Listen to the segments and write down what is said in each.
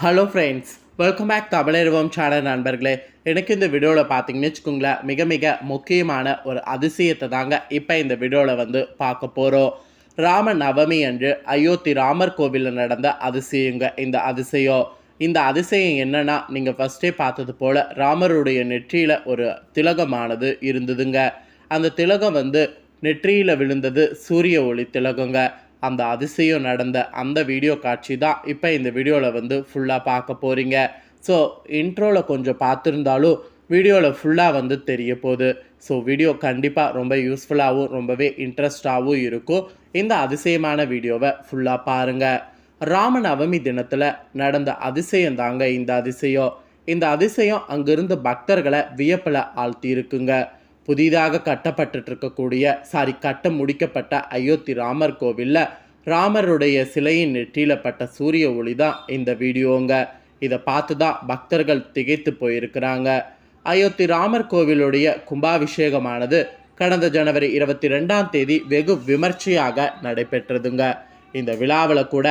Hello friends welcome back Tamilaruvam channel நண்பர்களே. எனக்கு இந்த வீடியோவில் பார்த்தீங்கன்னு வச்சுக்கோங்களேன் மிக மிக முக்கியமான ஒரு அதிசயத்தை தாங்க இப்போ இந்த வீடியோவில் வந்து பார்க்க போகிறோம் ராம நவமி அன்று அயோத்தி ராமர் கோவிலில் நடந்த அதிசயங்க இந்த அதிசயம். இந்த அதிசயம் என்னென்னா நீங்கள் ஃபஸ்ட்டே பார்த்தது போல் ராமருடைய நெற்றியில் ஒரு திலகமானது இருந்ததுங்க. அந்த திலகம் வந்து நெற்றியில் விழுந்தது சூரிய ஒளி திலகங்க. அந்த அதிசயம் நடந்த அந்த வீடியோ காட்சி தான் இப்போ இந்த வீடியோவில் வந்து ஃபுல்லாக பார்க்க போகிறீங்க ஸோ இன்ட்ரோவில் கொஞ்சம் பார்த்துருந்தாலும் வீடியோவில் ஃபுல்லாக வந்து தெரிய போகுது. ஸோ வீடியோ கண்டிப்பாக ரொம்ப யூஸ்ஃபுல்லாகவும் ரொம்பவே இன்ட்ரெஸ்டாகவும் இருக்கும். இந்த அதிசயமான வீடியோவை ஃபுல்லாக பாருங்கள் ராமநவமி தினத்தில் நடந்த அதிசயம் தாங்க இந்த அதிசயம். இந்த அதிசயம் அங்கிருந்த பக்தர்களை வியப்பில் ஆழ்த்தியிருக்குங்க. புதிதாக கட்டப்பட்டு இருக்கக்கூடிய சாரி கட்ட முடிக்கப்பட்ட அயோத்தி ராமர் கோவிலில் ராமருடைய சிலையின் நெற்றியில பட்ட சூரிய ஒளி தான் இந்த வீடியோங்க. இதை பார்த்து தான் பக்தர்கள் திகைத்து போயிருக்கிறாங்க. அயோத்தி ராமர் கோவிலுடைய கும்பாபிஷேகமானது கடந்த ஜனவரி இருபத்தி ரெண்டாம் தேதி வெகு விமர்சையாக நடைபெற்றதுங்க. இந்த விழாவில் கூட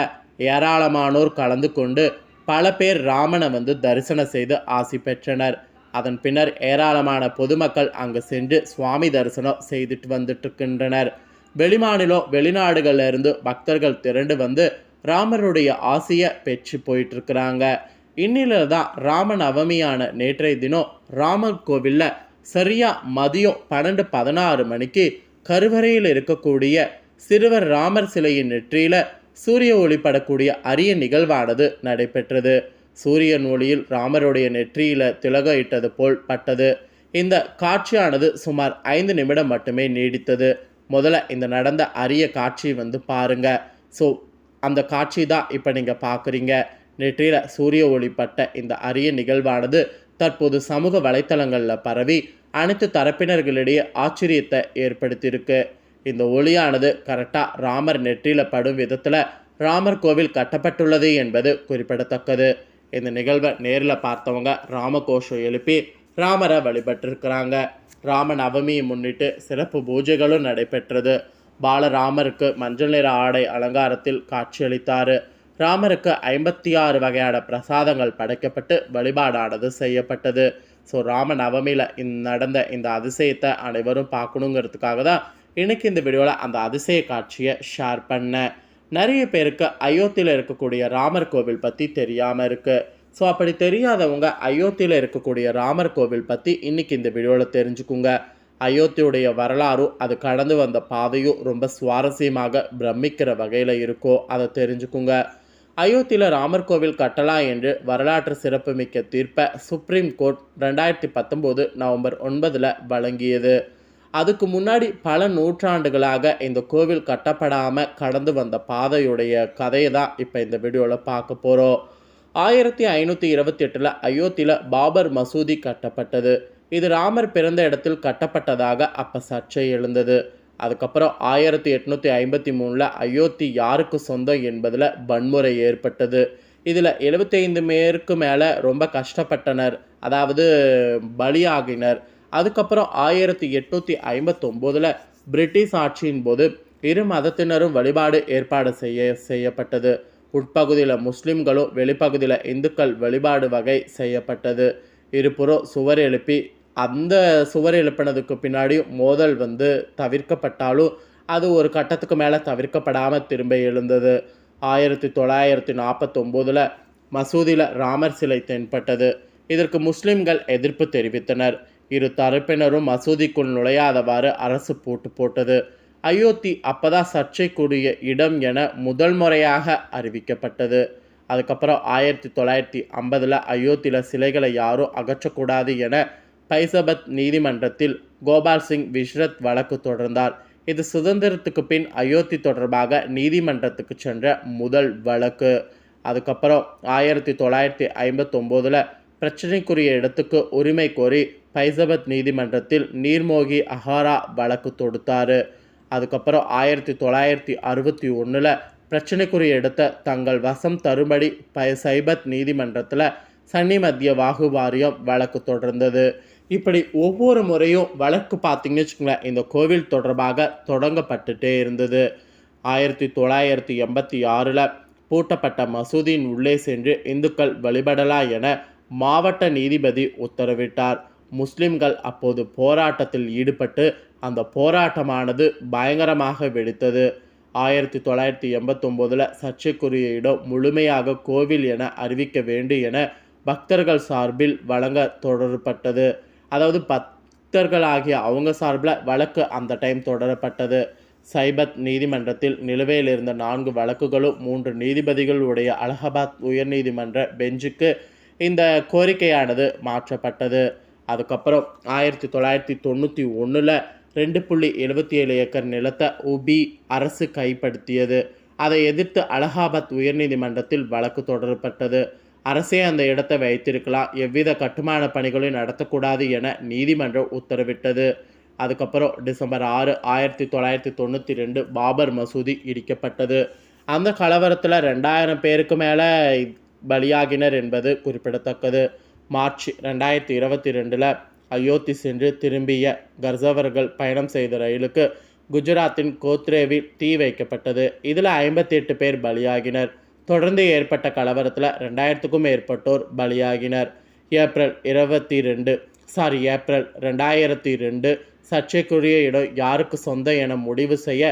ஏராளமானோர் கலந்து கொண்டு பல பேர் ராமனை வந்து தரிசனம் செய்து ஆசி பெற்றனர். அதன் பின்னர் ஏராளமான பொதுமக்கள் அங்கு சென்று சுவாமி தரிசனம் செய்துட்டு வந்துட்டு இருக்கின்றனர். வெளிமாநிலம் வெளிநாடுகள்ல இருந்து பக்தர்கள் திரண்டு வந்து ராமருடைய ஆசையை பெற்று போயிட்டு இருக்கிறாங்க இன்னில தான் ராம நவமியான நேற்றைய தினம் ராமர் கோவிலில் சரியாக மதியம் பன்னெண்டு பதினாறு மணிக்கு கருவறையில் இருக்கக்கூடிய சிறுவர் ராமர் சிலையின் நெற்றியில் சூரிய ஒளிப்படக்கூடிய அரிய நிகழ்வானது நடைபெற்றது. சூரியன் ஒளியில் ராமருடைய நெற்றியில் திலக இட்டது போல் பட்டது. இந்த காட்சியானது சுமார் ஐந்து நிமிடம் மட்டுமே நீடித்தது. முதல்ல இந்த நடந்த அரிய காட்சி வந்து பாருங்கள் ஸோ அந்த காட்சி தான் இப்போ நீங்கள் பார்க்குறீங்க நெற்றியில் சூரிய ஒளிப்பட்ட இந்த அரிய நிகழ்வானது தற்போது சமூக வலைத்தளங்களில் பரவி அனைத்து தரப்பினர்களிடையே ஆச்சரியத்தை ஏற்படுத்தியிருக்கு. இந்த ஒளியானது கரெக்டாக ராமர் நெற்றியில் படும் விதத்தில் ராமர் கோவில் கட்டப்பட்டுள்ளது என்பது குறிப்பிடத்தக்கது. இந்த நிகழ்வை நேரில் பார்த்தவங்க ராமகோஷம் எழுப்பி ராமரை வழிபட்டிருக்கிறாங்க. ராம நவமியை முன்னிட்டு சிறப்பு பூஜைகளும் நடைபெற்றது. பாலராமருக்கு மஞ்சள் நிற ஆடை அலங்காரத்தில் காட்சியளித்தார். ராமருக்கு ஐம்பத்தி ஆறு வகையான பிரசாதங்கள் படைக்கப்பட்டு வழிபாடானது செய்யப்பட்டது. ஸோ ராம நவமியில் நடந்த இந்த அதிசயத்தை அனைவரும் பார்க்கணுங்கிறதுக்காக தான் இன்றைக்கி இந்த வீடியோவில் அந்த அதிசய காட்சியை ஷேர் பண்ணேன். நிறைய பேருக்கு அயோத்தியில் இருக்கக்கூடிய ராமர் கோவில் பற்றி தெரியாமல் இருக்குது ஸோ அப்படி தெரியாதவங்க அயோத்தியில் இருக்கக்கூடிய ராமர் கோவில் பற்றி இன்னைக்கு இந்த வீடியோவில் தெரிஞ்சுக்குங்க. அயோத்தியுடைய வரலாறும் அது கடந்து வந்த பாதையும் ரொம்ப சுவாரஸ்யமாக பிரமிக்கிற வகையில் இருக்கோ அதை தெரிஞ்சுக்குங்க. அயோத்தியில் ராமர் கோவில் கட்டலாம் என்று வரலாற்று சிறப்புமிக்க தீர்ப்பை சுப்ரீம் கோர்ட் ரெண்டாயிரத்தி பத்தொம்போது நவம்பர் ஒன்பதில் வழங்கியது. அதுக்கு முன்னாடி பல நூற்றாண்டுகளாக இந்த கோவில் கட்டப்படாமல் கடந்து வந்த பாதையுடைய கதையை தான் இப்போ இந்த வீடியோவில் பார்க்க போகிறோம் ஆயிரத்தி ஐநூற்றி இருபத்தி எட்டில் அயோத்தியில் பாபர் மசூதி கட்டப்பட்டது. இது ராமர் பிறந்த இடத்தில் கட்டப்பட்டதாக அப்போ சர்ச்சை எழுந்தது. அதுக்கப்புறம் ஆயிரத்தி எட்நூற்றி ஐம்பத்தி மூணில் அயோத்தி யாருக்கு சொந்தம் என்பதில் வன்முறை ஏற்பட்டது. இதில் எழுபத்தைந்து பேருக்கு மேலே ரொம்ப கஷ்டப்பட்டனர். அதாவது பலியாகினர். அதுக்கப்புறம் ஆயிரத்தி எட்நூற்றி ஐம்பத்தொம்போதில் பிரிட்டிஷ் ஆட்சியின் போது இரு மதத்தினரும் வழிபாடு ஏற்பாடு செய்ய செய்யப்பட்டது. உட்பகுதியில் முஸ்லிம்களும் வெளிப்பகுதியில் இந்துக்கள் வழிபாடு வகை செய்யப்பட்டது. இருபுறம் சுவர் எழுப்பி அந்த சுவர் எழுப்பினதுக்கு பின்னாடியும் மோதல் வந்து தவிர்க்கப்பட்டாலும் அது ஒரு கட்டத்துக்கு மேலே தவிர்க்கப்படாமல் திரும்ப எழுந்தது. ஆயிரத்தி தொள்ளாயிரத்தி நாற்பத்தொம்போதில் மசூதியில் ராமர் சிலை தென்பட்டது. இதற்கு முஸ்லிம்கள் எதிர்ப்பு தெரிவித்தனர். இரு தரப்பினரும் மசூதிக்குள் நுழையாதவாறு அரசு போட்டு போட்டது. அயோத்தி அப்பதான் சர்ச்சைக்குரிய இடம் என முதல் முறையாக அறிவிக்கப்பட்டது. அதுக்கப்புறம் ஆயிரத்தி தொள்ளாயிரத்தி ஐம்பதில் அயோத்தியில் சிலைகளை யாரும் அகற்றக்கூடாது என பைசபத் நீதிமன்றத்தில் கோபால் சிங் விஷ்ரத் வழக்கு தொடர்ந்தார். இது சுதந்திரத்துக்கு பின் அயோத்தி தொடர்பாக நீதிமன்றத்துக்கு சென்ற முதல் வழக்கு. அதுக்கப்புறம் ஆயிரத்தி தொள்ளாயிரத்தி ஐம்பத்தொம்போதில் பிரச்சனைக்குரிய இடத்துக்கு உரிமை கோரி பைசபத் நீதிமன்றத்தில் நீர்மோகி அஹாரா வழக்கு தொடுத்தார். அதுக்கப்புறம் ஆயிரத்தி தொள்ளாயிரத்தி அறுபத்தி ஒன்றில் பிரச்சனைக்குரிய இடத்த தங்கள் வசம் தரும்படி பை சைபத் நீதிமன்றத்தில் சன்னி மத்திய வாகு வாரியம் வழக்கு தொடர்ந்தது. இப்படி ஒவ்வொரு முறையும் வழக்கு பார்த்தீங்கன்னு வச்சுக்கோங்களேன் இந்த கோவில் தொடர்பாக தொடங்கப்பட்டுட்டே இருந்தது. ஆயிரத்தி தொள்ளாயிரத்தி எண்பத்தி ஆறில் பூட்டப்பட்ட மசூதியின் உள்ளே சென்று இந்துக்கள் வழிபடலா என மாவட்ட நீதிபதி உத்தரவிட்டார். முஸ்லிம்கள் அப்போது போராட்டத்தில் ஈடுபட்டு அந்த போராட்டமானது பயங்கரமாக வெடித்தது. ஆயிரத்தி தொள்ளாயிரத்தி எண்பத்தொம்போதில் சர்ச்சைக்குரிய இடம் முழுமையாக கோவில் என அறிவிக்க வேண்டும் என பக்தர்கள் சார்பில் வழங்க தொடரப்பட்டது. அதாவது பக்தர்கள் ஆகிய அவங்க சார்பில் வழக்கு அந்த டைம் தொடரப்பட்டது. சைபத் நீதிமன்றத்தில் நிலுவையில் இருந்த நான்கு வழக்குகளும் மூன்று நீதிபதிகளுடைய அலகாபாத் உயர்நீதிமன்ற பெஞ்சுக்கு இந்த கோரிக்கையானது மாற்றப்பட்டது. அதுக்கப்புறம் ஆயிரத்தி தொள்ளாயிரத்தி தொண்ணூற்றி ஒன்றில் ரெண்டு புள்ளி எழுபத்தி ஏழு ஏக்கர் நிலத்தை உபி அரசு கைப்படுத்தியது. அதை எதிர்த்து அலகாபாத் உயர்நீதிமன்றத்தில் வழக்கு தொடரப்பட்டது. அரசே அந்த இடத்தை வைத்திருக்கலாம். எவ்வித கட்டுமான பணிகளையும் நடத்தக்கூடாது என நீதிமன்றம் உத்தரவிட்டது. அதுக்கப்புறம் டிசம்பர் ஆறு ஆயிரத்தி தொள்ளாயிரத்தி தொண்ணூற்றி ரெண்டு பாபர் மசூதி இடிக்கப்பட்டது. அந்த கலவரத்தில் ரெண்டாயிரம் பேருக்கு மேலே பலியாகினர் என்பது குறிப்பிடத்தக்கது. மார்ச் ரெண்டாயிரத்தி இருபத்தி ரெண்டில் அயோத்தி சென்று திரும்பிய கர்சவர்கள் பயணம் செய்த ரயிலுக்கு குஜராத்தின் கோத்ரேவில் தீ வைக்கப்பட்டது. இதில் ஐம்பத்தி எட்டு பேர் பலியாகினர். தொடர்ந்து ஏற்பட்ட கலவரத்தில் ரெண்டாயிரத்துக்கும் மேற்பட்டோர் பலியாகினர். ஏப்ரல் இருபத்தி ரெண்டு சாரி ஏப்ரல் ரெண்டாயிரத்தி ரெண்டு சர்ச்சைக்குரிய இடம் யாருக்கு சொந்தம் என முடிவு செய்ய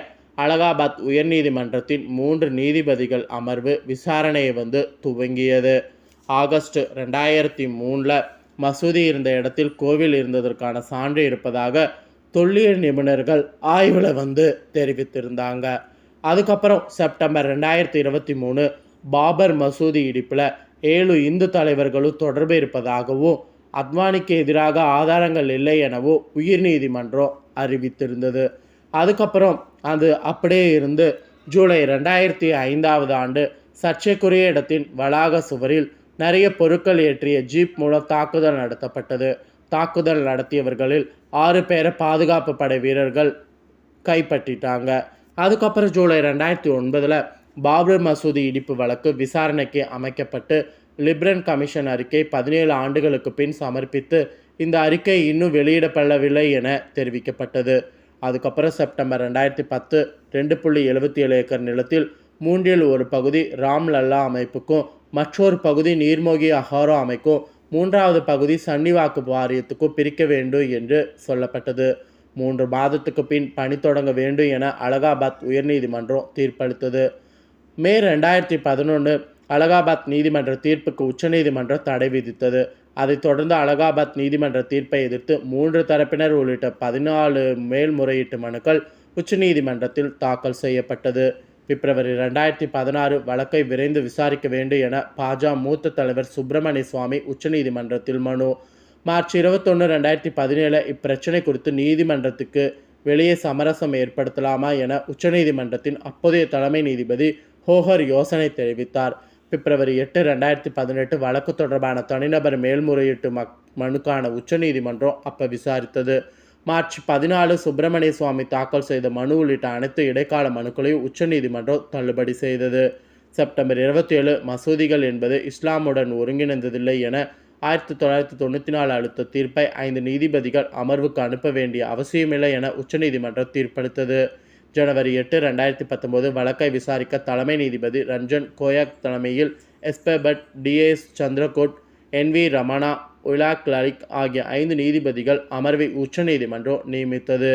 அலகாபாத் உயர்நீதிமன்றத்தின் மூன்று நீதிபதிகள் அமர்வு விசாரணையை வந்து துவங்கியது. ஆகஸ்ட் ரெண்டாயிரத்தி மூணில் மசூதி இருந்த இடத்தில் கோவில் இருந்ததற்கான சான்று இருப்பதாக தொல்லியல் நிபுணர்கள் ஆய்வில் வந்து தெரிவித்திருந்தாங்க. அதுக்கப்புறம் செப்டம்பர் ரெண்டாயிரத்தி இருபத்தி மூணு பாபர் மசூதி இடிப்பில் ஏழு இந்து தலைவர்களும் தொடர்பு இருப்பதாகவும் அத்வானிக்கு எதிராக ஆதாரங்கள் இல்லை எனவும் உயர்நீதிமன்றம் அறிவித்திருந்தது. அதுக்கப்புறம் அது அப்படியே இருந்து ஜூலை ரெண்டாயிரத்தி ஐந்தாவது ஆண்டு சர்ச்சைக்குரிய இடத்தின் வளாக சுவரில் நிறைய பொருட்கள் ஏற்றிய ஜீப் மூலம் தாக்குதல் நடத்தப்பட்டது. தாக்குதல் நடத்தியவர்களில் ஆறு பேரை பாதுகாப்பு படை வீரர்கள் கைப்பற்றிட்டாங்க. அதுக்கப்புறம் ஜூலை ரெண்டாயிரத்தி ஒன்பதில் பாபர் மசூதி இடிப்பு வழக்கு விசாரணைக்கு அமைக்கப்பட்டு லிப்ரன் கமிஷன் அறிக்கை பதினேழு ஆண்டுகளுக்கு பின் சமர்ப்பித்து இந்த அறிக்கை இன்னும் வெளியிடப்படவில்லை என தெரிவிக்கப்பட்டது. அதுக்கப்புறம் செப்டம்பர் ரெண்டாயிரத்தி பத்து ரெண்டு புள்ளி எழுபத்தி ஏழு ஏக்கர் நிலத்தில் மூன்றில் ஒரு பகுதி ராம் லல்லா அமைப்புக்கும் மற்றொரு பகுதி நீர்மோகி அகாரோ அமைக்கும் மூன்றாவது பகுதி சன்னிவாக்கு வாரியத்துக்கும் பிரிக்க வேண்டும் என்று சொல்லப்பட்டது. மூன்று மாதத்துக்கு பின் பணி தொடங்க வேண்டும் என அலகாபாத் உயர்நீதிமன்றம் தீர்ப்பளித்தது. மே ரெண்டாயிரத்தி பதினொன்று அலகாபாத் நீதிமன்ற தீர்ப்புக்கு உச்சநீதிமன்றம் தடை விதித்தது. அதைத் தொடர்ந்து அலகாபாத் நீதிமன்ற தீர்ப்பை எதிர்த்து மூன்று தரப்பினர் உள்ளிட்ட பதினாலு மேல்முறையீட்டு மனுக்கள் உச்சநீதிமன்றத்தில் தாக்கல் செய்யப்பட்டது. பிப்ரவரி ரெண்டாயிரத்தி பதினாறு வழக்கை விரைந்து விசாரிக்க வேண்டும் என பாஜ மூத்த தலைவர் சுப்பிரமணிய சுவாமி உச்சநீதிமன்றத்தில் மனு. மார்ச் இருபத்தொன்று ரெண்டாயிரத்தி பதினேழு இப்பிரச்சனை குறித்து நீதிமன்றத்துக்கு வெளியே சமரசம் ஏற்படுத்தலாமா என உச்சநீதிமன்றத்தின் அப்போதைய தலைமை நீதிபதி ஹோஹர் யோசனை தெரிவித்தார். பிப்ரவரி எட்டு ரெண்டாயிரத்தி பதினெட்டு வழக்கு தொடர்பான தனிநபர் மேல்முறையீட்டு மக் மனுக்கான உச்சநீதிமன்றம் அப்போ விசாரித்தது. மார்ச் பதினாலு சுப்பிரமணிய சுவாமி தாக்கல் செய்த மனு உள்ளிட்ட அனைத்து இடைக்கால மனுக்களையும் உச்சநீதிமன்றம் தள்ளுபடி செய்தது. செப்டம்பர் இருபத்தி ஏழு மசூதிகள் என்பது இஸ்லாமுடன் ஒருங்கிணைந்ததில்லை என ஆயிரத்தி தொள்ளாயிரத்தி தொண்ணூற்றி நாலு அளித்த தீர்ப்பை ஐந்து நீதிபதிகள் அமர்வுக்கு அனுப்ப வேண்டிய அவசியமில்லை என உச்சநீதிமன்றம் தீர்ப்பளித்தது. ஜனவரி எட்டு ரெண்டாயிரத்தி பத்தொம்போது வழக்கை விசாரிக்க தலைமை நீதிபதி ரஞ்சன் கோயாக் தலைமையில் எஸ்பெபட் டிஎஸ் சந்திரகோட் என் வி ரமணா உலா கிளாரிக் ஆகிய ஐந்து நீதிபதிகள் அமர்வை உச்சநீதிமன்றம் நியமித்தது.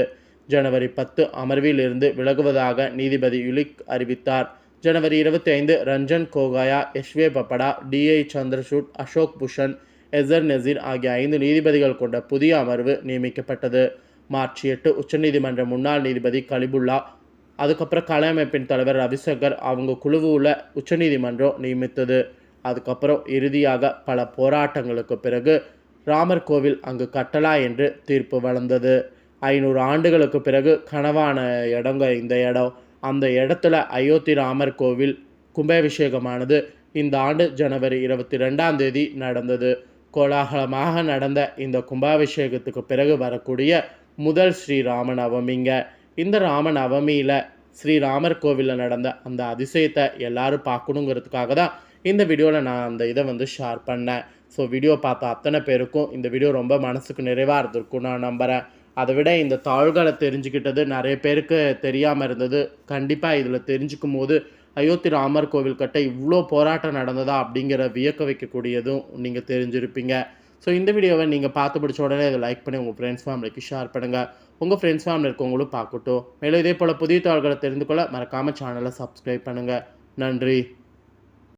ஜனவரி பத்து அமர்விலிருந்து விலகுவதாக நீதிபதி யுலிக் அறிவித்தார். ஜனவரி இருபத்தி ஐந்து ரஞ்சன் கோகாயா எஸ்வே பப்படா டிஐ சந்திரசூட் அசோக் பூஷன் எசர் நசீர் ஆகிய ஐந்து நீதிபதிகள் கொண்ட புதிய அமர்வு நியமிக்கப்பட்டது. மார்ச் எட்டு உச்சநீதிமன்ற முன்னாள் நீதிபதி கலிபுல்லா அதுக்கப்புறம் கலை அமைப்பின் தலைவர் ரவிசங்கர் அவங்க குழுவுல உச்சநீதிமன்றம் நியமித்தது. அதுக்கப்புறம் இறுதியாக பல போராட்டங்களுக்கு பிறகு ராமர் கோவில் அங்கு கட்டலா என்று தீர்ப்பு வளர்ந்தது ஐநூறு ஆண்டுகளுக்கு பிறகு கனவான இடங்க இந்த இடம். அந்த இடத்துல அயோத்தி ராமர் கோவில் கும்பாபிஷேகமானது இந்த ஆண்டு ஜனவரி இருபத்தி ரெண்டாம் தேதி நடந்தது. கோலாகலமாக நடந்த இந்த கும்பாபிஷேகத்துக்கு பிறகு வரக்கூடிய முதல் ஸ்ரீ ராம நவமிங்க இந்த ராம நவமியில் ஸ்ரீராமர் கோவிலில் நடந்த அந்த அதிசயத்தை எல்லாரும் பார்க்கணுங்கிறதுக்காக தான் இந்த வீடியோவில் நான் அந்த இதை வந்து ஷேர் பண்ணேன். ஸோ வீடியோ பார்த்த அத்தனை பேருக்கும் இந்த வீடியோ ரொம்ப மனசுக்கு நிறைவாக இருந்திருக்கும் நான் நம்புகிறேன் அதை விட இந்த தாழ்களை தெரிஞ்சுக்கிட்டது நிறைய பேருக்கு தெரியாமல் இருந்தது. கண்டிப்பாக இதில் தெரிஞ்சுக்கும் போது அயோத்தி ராமர் கோவில் கட்ட இவ்வளோ போராட்டம் நடந்ததா அப்படிங்கிற வியக்க வைக்கக்கூடியதும் நீங்கள் தெரிஞ்சிருப்பீங்க. ஸோ இந்த வீடியோவை நீங்கள் பார்த்து பிடிச்ச உடனே இதை லைக் பண்ணி உங்கள் ஃப்ரெண்ட்ஸ் ஃபேமிலிக்கு ஷேர் பண்ணுங்கள் உங்கள் ஃப்ரெண்ட்ஸ் ஃபேமிலி இருக்கவங்களும் பார்க்கட்டும். மேலும் இதே போல் புதிய தாள்களை தெரிந்து கொள்ள மறக்காமல் சேனலை சப்ஸ்கிரைப் பண்ணுங்கள் நன்றி.